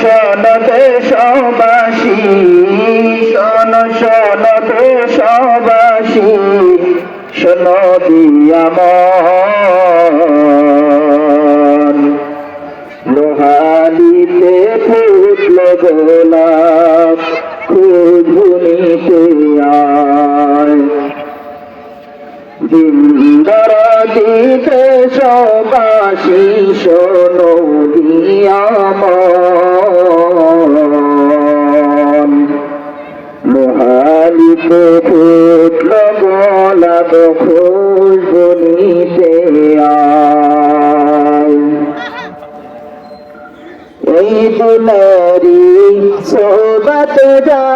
সনতে সবাসী সন সনতে সবাসী সনদি আমার লোহালিতে ফুটল গোলাপ খুঁজুনিতে আয়। দিনদর দিতে সবাসী শোনো দিয়ামন লোহালিতে ফুটল গোলাপ খুঁজুনিতে আয়। এই দিনেরি সোবত যারা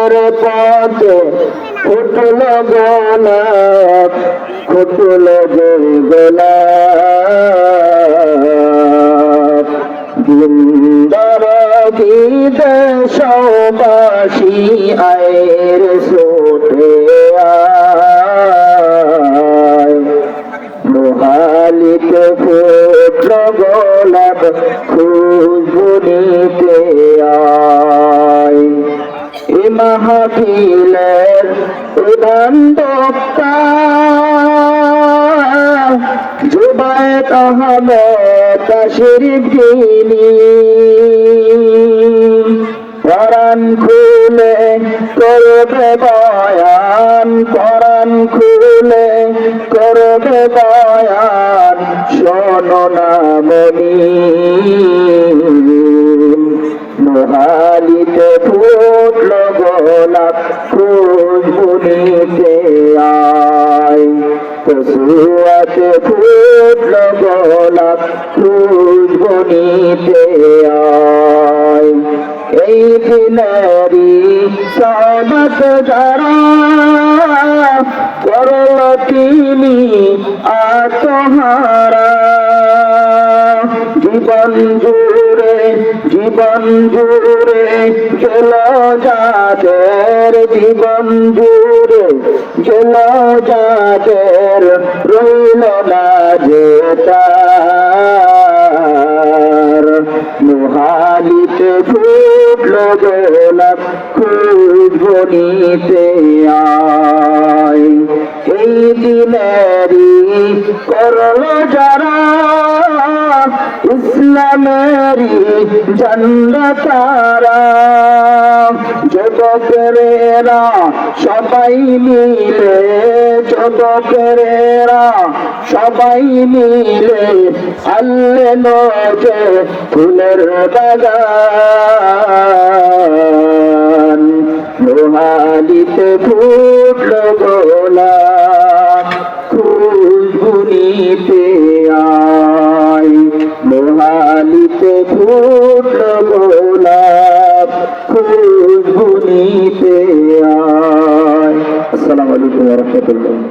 দিনের পথে ফুটল গোলাপ, ফুটল যে গোলাপ। দিনদার দেশবাসী আয়ের সোটে মোহালিতে ফুটল গোলাপ খুশবু নিতে আয়। এ মাহফিলের যিনি কোরআন খুলে করবে বয়ান কোরআন খুলে করবে বয়ান শোনো মোহালিতে ফুটল গোলাপ খুশবু নিতে আয়। কসুয়াতে ফুটল গোলাপ খুশবু নিতে আয়। এই আত্মহারা। জীবন জুড়ে চল যাদের জীবন জুড়ে চল যাদের রইল না যেতার মোহালিতে ফুটল গোলাপ খুঁজবো নিতে আয়। এই দিনেরই করল যারা ইসলামেরই ঝন্ডা তারা। যুবকেরা সবাই মিলে, যুবকেরা সবাই মিলে আল্লে নজে ফুলের বাগান। নিতে আয়। লোহালিতে ফুটল গোলাপ ফুল গুনিতে আয়। আসসালামু আলাইকুম ওয়া রাহমাতুল্লাহ।